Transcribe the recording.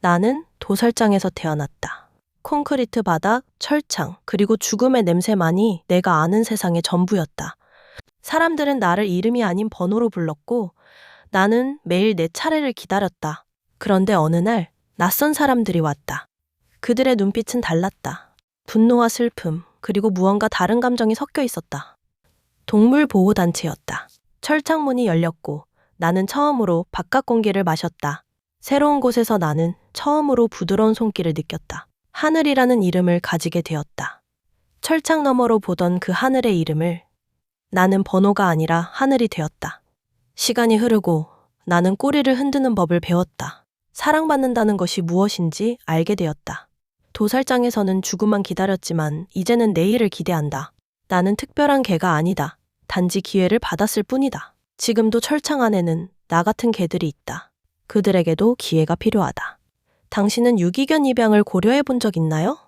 나는 도살장에서 태어났다. 콘크리트 바닥, 철창, 그리고 죽음의 냄새만이 내가 아는 세상의 전부였다. 사람들은 나를 이름이 아닌 번호로 불렀고 나는 매일 내 차례를 기다렸다. 그런데 어느 날 낯선 사람들이 왔다. 그들의 눈빛은 달랐다. 분노와 슬픔, 그리고 무언가 다른 감정이 섞여 있었다. 동물보호단체였다. 철창문이 열렸고 나는 처음으로 바깥 공기를 마셨다. 새로운 곳에서 나는 처음으로 부드러운 손길을 느꼈다. 하늘이라는 이름을 가지게 되었다. 철창 너머로 보던 그 하늘의 이름을 나는 번호가 아니라 하늘이 되었다. 시간이 흐르고 나는 꼬리를 흔드는 법을 배웠다. 사랑받는다는 것이 무엇인지 알게 되었다. 도살장에서는 죽음만 기다렸지만 이제는 내일을 기대한다. 나는 특별한 개가 아니다. 단지 기회를 받았을 뿐이다. 지금도 철창 안에는 나 같은 개들이 있다. 그들에게도 기회가 필요하다. 당신은 유기견 입양을 고려해 본 적 있나요?